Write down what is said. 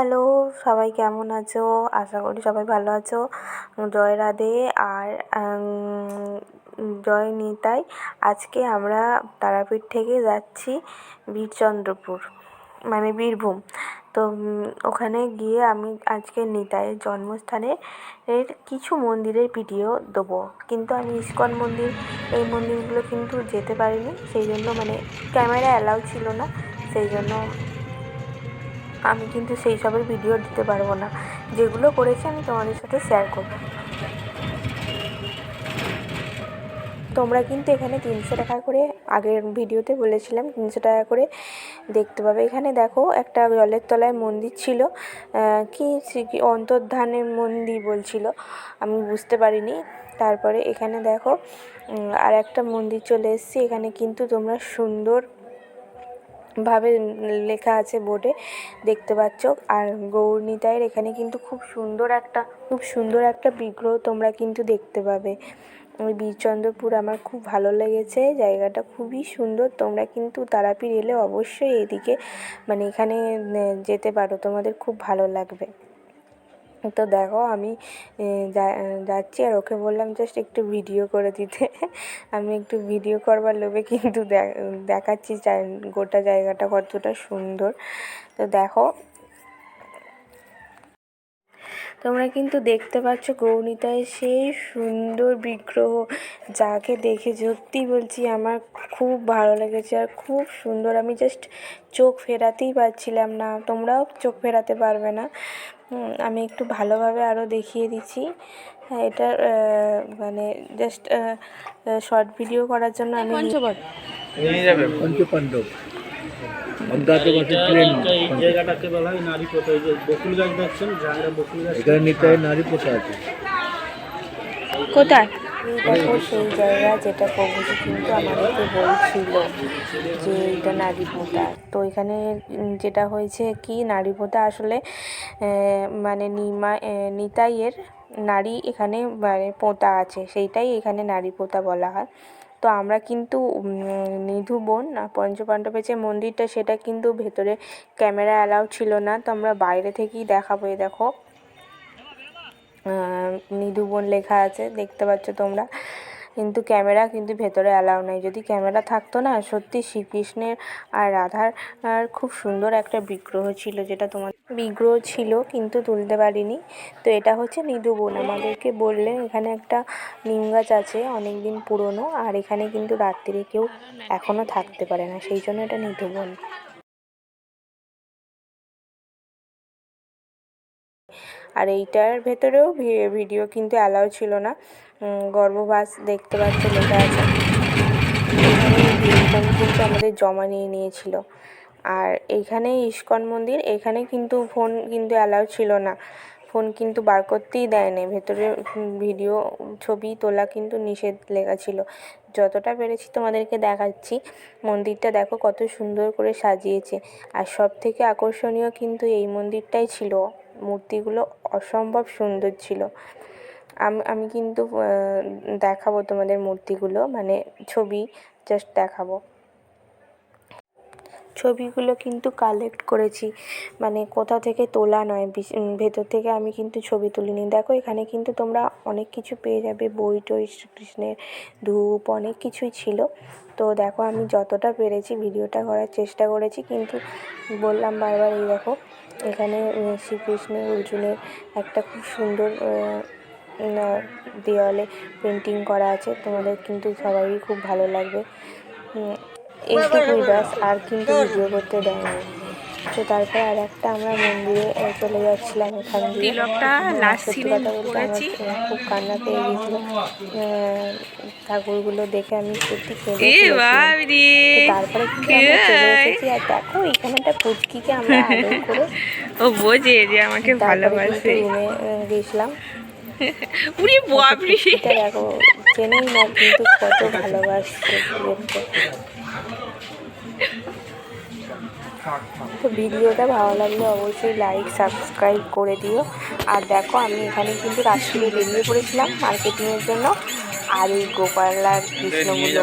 Hello, সবাই কেমন আছো? আশা করি সবাই ভালো আছো। জয় রাধে আর জয় নিতাই। আজকে আমরা তারাপীঠ থেকে যাচ্ছি বীরচন্দ্রপুর মানে বীরভূম। তো ওখানে গিয়ে আমি আজকে নিতাইয়ের জন্মস্থানের এর কিছু মন্দিরের ভিডিও দেবো। কিন্তু আমি ইস্কন মন্দির, এই মন্দিরগুলো কিন্তু যেতে পারিনি। সেই জন্য মানে ক্যামেরা অ্যালাউ ছিল না। সেই জন্য আমি কিন্তু সেই সবের ভিডিও দিতে পারব না। যেগুলো করেছি আমি তোমাদের সাথে শেয়ার করব। তোমরা কিন্তু এখানে তিনশো টাকা করে আগের ভিডিওতে বলেছিলাম, তিনশো টাকা করে দেখতে পাবে। এখানে দেখো একটা জলের তলায় মন্দির ছিল কি অন্তর্ধানের মন্দির বলছিল, আমি বুঝতে পারিনি। তারপরে এখানে দেখো আর একটা মন্দির চলে এসেছি। এখানে কিন্তু তোমরা সুন্দর ভাবে লেখা আছে বোর্ডে, দেখতে পাচ্ছ। আর গৌরনিতাইয়ের এখানে কিন্তু খুব সুন্দর একটা, খুব সুন্দর একটা বিগ্রহ তোমরা কিন্তু দেখতে পাবে। ওই বীরচন্দ্রপুর আমার খুব ভালো লেগেছে, জায়গাটা খুবই সুন্দর। তোমরা কিন্তু তারাপীঠ এলে অবশ্যই এদিকে মানে এখানে যেতে পারো, তোমাদের খুব ভালো লাগবে। তো দেখো আমি যাচ্ছি আর ওকে বললাম জাস্ট একটু ভিডিও করে দিতে। আমি একটু ভিডিও করবার লোভে কিন্তু দেখাচ্ছি গোটা জায়গাটা কতটা সুন্দর। তো দেখো তোমরা কিন্তু দেখতে পাচ্ছ গৌরনিতায় সেই সুন্দর বিগ্রহ যাকে দেখে সত্যি বলছি আমার খুব ভালো লেগেছে আর খুব সুন্দর। আমি জাস্ট চোখ ফেরাতেই পারছিলাম না তোমরাও চোখ ফেরাতে পারবে না। আমি একটু ভালোভাবে আরও দেখিয়ে দিচ্ছি। হ্যাঁ এটা মানে জাস্ট শর্ট ভিডিও করার জন্য আমি নিয়ে পঞ্চপাণ্ডব জায়গাটাকে বলা হয় নারী পোতা এই যে বকুল গাছ দেখছেন জায়গা বকুল গাছ এখানে নিতাই নারী পোতা আছে। কোথায়? দেখো সেই জায়গা যেটা প্রভুজি কিন্তু আমাদেরকে বলছিল যে এটা নারী পোতা তো এখানে যেটা হয়েছে কি নারী পোতা আসলে মানে নিমা নিতাইয়ের নারী এখানে মানে পোতা আছে। সেইটাই এখানে নারী পোতা বলা হয়। তো আমরা কিন্তু নিধু বোন পঞ্চপাণ্ডবের যে মন্দিরটা, সেটা কিন্তু ভেতরে ক্যামেরা অ্যালাউ ছিল না। তো আমরা বাইরে থেকেই দেখাবো, এই দেখো। নিধু বোন লেখা আছে, দেখতে পাচ্ছ তোমরা। কিন্তু ক্যামেরা কিন্তু ভেতরে অ্যালাউ নেই। যদি ক্যামেরা থাকতো না, সত্যি শ্রীকৃষ্ণের আর রাধার, আর খুব সুন্দর একটা বিগ্রহ ছিল যেটা তোমার বিগ্রহ ছিল কিন্তু তুলতে পারিনি। তো এটা হচ্ছে নিধু বোন। আমাদেরকে বললেন এখানে একটা নিম গাছ আছে অনেক দিন পুরনো, আর এখানে কিন্তু রাত্রিরে কেউ এখনও থাকতে পারে না। সেই জন্য এটা নিধু বোন। আর এইটার ভেতরেও ভিডিও কিন্তু অ্যালাউ ছিল না। গর্ভবাস দেখতে পাচ্ছ লেখা আছে। কিন্তু আমাদের জমা নিয়ে নিয়েছিল। আর এইখানে ইস্কন মন্দির, এখানে কিন্তু ফোন কিন্তু অ্যালাউ ছিল না। ফোন কিন্তু বার করতেই দেয়নি। ভেতরে ভিডিও ছবি তোলা কিন্তু নিষেধ লেখা ছিল। যতটা পেরেছি তোমাদেরকে দেখাচ্ছি। মন্দিরটা দেখো কত সুন্দর করে সাজিয়েছে। আর সব থেকে আকর্ষণীয় কিন্তু এই মন্দিরটাই ছিল। মূর্তিগুলো অসম্ভব সুন্দর ছিল। আমি আমি কিন্তু দেখাবো তোমাদের মূর্তিগুলো মানে ছবি জাস্ট দেখাবো। ছবিগুলো কিন্তু কালেক্ট করেছি মানে কোথা থেকে তোলা নয় ভেতর থেকে আমি কিন্তু ছবি তুলিনি। দেখো, এখানে কিন্তু তোমরা অনেক কিছু পেয়ে যাবে, বই টই, শ্রীকৃষ্ণের ধূপ, অনেক কিছুই ছিল। তো দেখো, আমি যতটা পেরেছি, ভিডিওটা করার চেষ্টা করেছি, কিন্তু বললাম বারবার এই দেখো এখানে উম, শ্রীকৃষ্ণের অর্জুনের একটা খুব সুন্দর দেওয়ালে পেন্টিং করা আছে। তোমাদের কিন্তু সবাই খুব ভালো লাগবে। এইটুকুই ব্যাস আর কিন্তু ভিডিও করতে দেয়নি। তো তারপর আর একটা আমরা মন্দিরে চলে যাচ্ছিলাম এখান দিয়ে। সত্যি কথা বলতে আমার খুব কান্না পেয়ে গেছিল। ঠাকুরগুলো দেখে আমি সত্যি। তো তারপরে চলে এসেছি। আর দেখো এখানে একটা পুচকিকে আমরা আদর করে ও বোঝে যে আমাকে ভালোবাসে। রুমে গেছিলাম। উনি বাবরি দেখো চেনেই না কিন্তু কত ভালোবাসছে তো ভিডিওটা ভালো লাগলে অবশ্যই লাইক সাবস্ক্রাইব করে দিও। আর দেখো আমি এখানে কিন্তু রাত্রিরে বেরিয়ে পড়েছিলাম মার্কেটিংয়ের জন্য। আর এই গোপাল আর কৃষ্ণগুলো